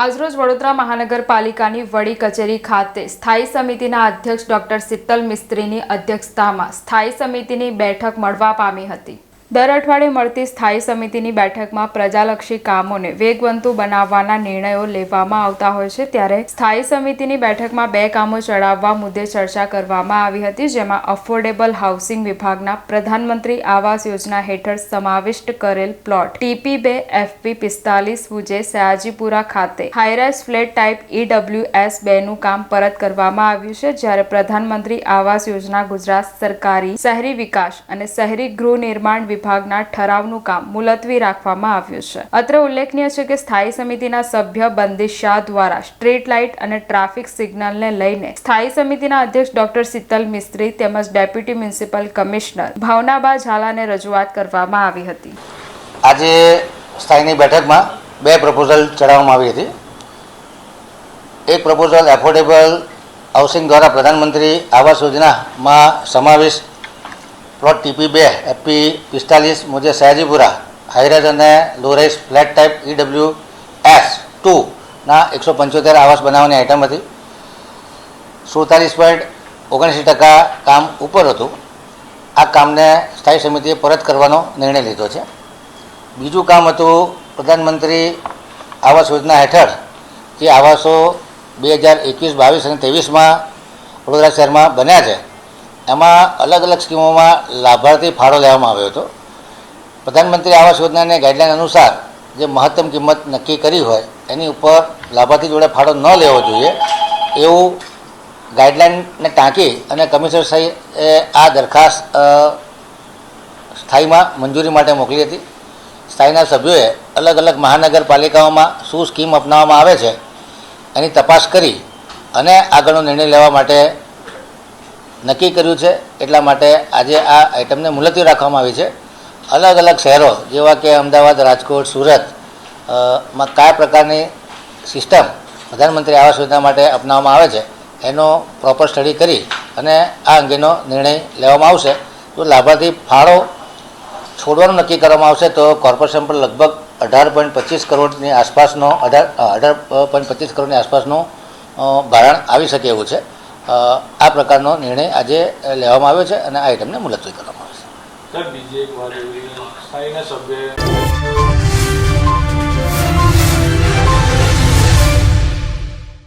આજરોજ વડોદરા મહાનગરપાલિકાની વડી કચેરી ખાતે સ્થાયી સમિતિના અધ્યક્ષ ડોક્ટર શીતલ મિસ્ત્રીની અધ્યક્ષતામાં સ્થાયી સમિતિની બેઠક મળવા પામી હતી. દર અઠવાડિયે મળતી સ્થાયી સમિતિની બેઠકમાં પ્રજાલક્ષી કામોને વેગવંતુ બનાવવાના નિર્ણયો લેવામાં આવતા હોય છે. ત્યારે સ્થાયી સમિતિની બેઠકમાં બે કામો ચડાવવા મુદ્દે ચર્ચા કરવામાં આવી હતી, જેમાં અફોર્ડેબલ હાઉસિંગ વિભાગના પ્રધાનમંત્રી આવાસ યોજના હેઠળ સમાવિષ્ટ કરેલ પ્લોટ ટીપી બે એફપી પિસ્તાલીસ મુજે સયાજીપુરા ખાતે હાઈરાઇઝ ફ્લેટ ટાઈપ ઈડબ્લ્યુએસ બે નું કામ પરત કરવામાં આવ્યું છે, જ્યારે પ્રધાનમંત્રી આવાસ યોજના ગુજરાત સરકારી શહેરી વિકાસ અને શહેરી ગૃહ નિર્માણ વિભાગના ઠરાવનું કામ મુલતવી રાખવામાં આવ્યું છે. અત્રે ઉલ્લેખનીય છે કે સ્થાયી સમિતિના સભ્ય બંદિશ શાહ દ્વારા સ્ટ્રીટ લાઇટ અને ટ્રાફિક સિગ્નલને લઈને સ્થાયી સમિતિના અધ્યક્ષ ડોક્ટર શીતલ મિસ્ત્રી તેમજ ડેપ્યુટી મ્યુનિસિપલ કમિશનર ભાવનાબા ઝાલાને રજૂઆત કરવામાં આવી હતી. આજે સ્થાયીની બેઠકમાં બે પ્રપોઝલ ચડાવવામાં આવી હતી. એક પ્રપોઝલ એફોર્ડેબલ હાઉસિંગ દ્વારા પ્રધાનમંત્રી આવાસ યોજનામાં સમાવેશ પ્લોટ ટીપી બે, એપી પિસ્તાલીસ મુજબ સયાજીપુરા હાઈરાઇઝ અને low rise flat type E W S ટુના એકસો પંચોતેર આવાસ બનાવવાની આઇટમ હતી. સુડતાલીસ પોઈન્ટ ઓગણસી ટકા કામ ઉપર હતું. આ કામને સ્થાયી સમિતિએ પરત કરવાનો નિર્ણય લીધો છે. બીજું કામ હતું પ્રધાનમંત્રી આવાસ યોજના હેઠળ જે આવાસો બે હજાર એકવીસ બાવીસ અને ત્રેવીસમાં વડોદરા શહેરમાં બન્યા છે. એમાં અલગ અલગ સ્કીમોમાં લાભાર્થી ફાળો લેવામાં આવ્યો હતો. પ્રધાનમંત્રી આવાસ યોજનાની ગાઈડલાઇન અનુસાર જે મહત્તમ કિંમત નક્કી કરી હોય, એની ઉપર લાભાર્થી જોડે ફાળો ન લેવો જોઈએ એવું ગાઈડલાઇનને ટાંકી અને કમિશનર સાહેબ આ દરખાસ્ત સ્થાયીમાં મંજૂરી માટે મોકલી હતી. સ્થાયીના સભ્યોએ અલગ અલગ મહાનગરપાલિકાઓમાં શું સ્કીમ અપનાવવામાં આવે છે, એની તપાસ કરી અને આગળનો નિર્ણય લેવા માટે નક્કી કર્યું છે. એટલા માટે આજે આ આઇટમને મુલતવી રાખવામાં આવી છે. અલગ અલગ શહેરો, જેવા કે અમદાવાદ, રાજકોટ, સુરતમાં કયા પ્રકારની સિસ્ટમ પ્રધાનમંત્રી આવાસ યોજના માટે અપનાવવામાં આવે છે, એનો પ્રોપર સ્ટડી કરી અને આ અંગેનો નિર્ણય લેવામાં આવશે. તો લાભાર્થી ફાળો છોડવાનું નક્કી કરવામાં આવશે, તો કોર્પોરેશન પર લગભગ અઢાર પોઈન્ટ પચીસ કરોડની આસપાસનો, અઢાર અઢાર પોઈન્ટ પચીસ કરોડની આસપાસનું ભારણ આવી શકે એવું છે. આ પ્રકારનો નિર્ણય આજે લેવામાં આવ્યો છે અને આ આઇટમને મુલતવી કરવામાં આવે સર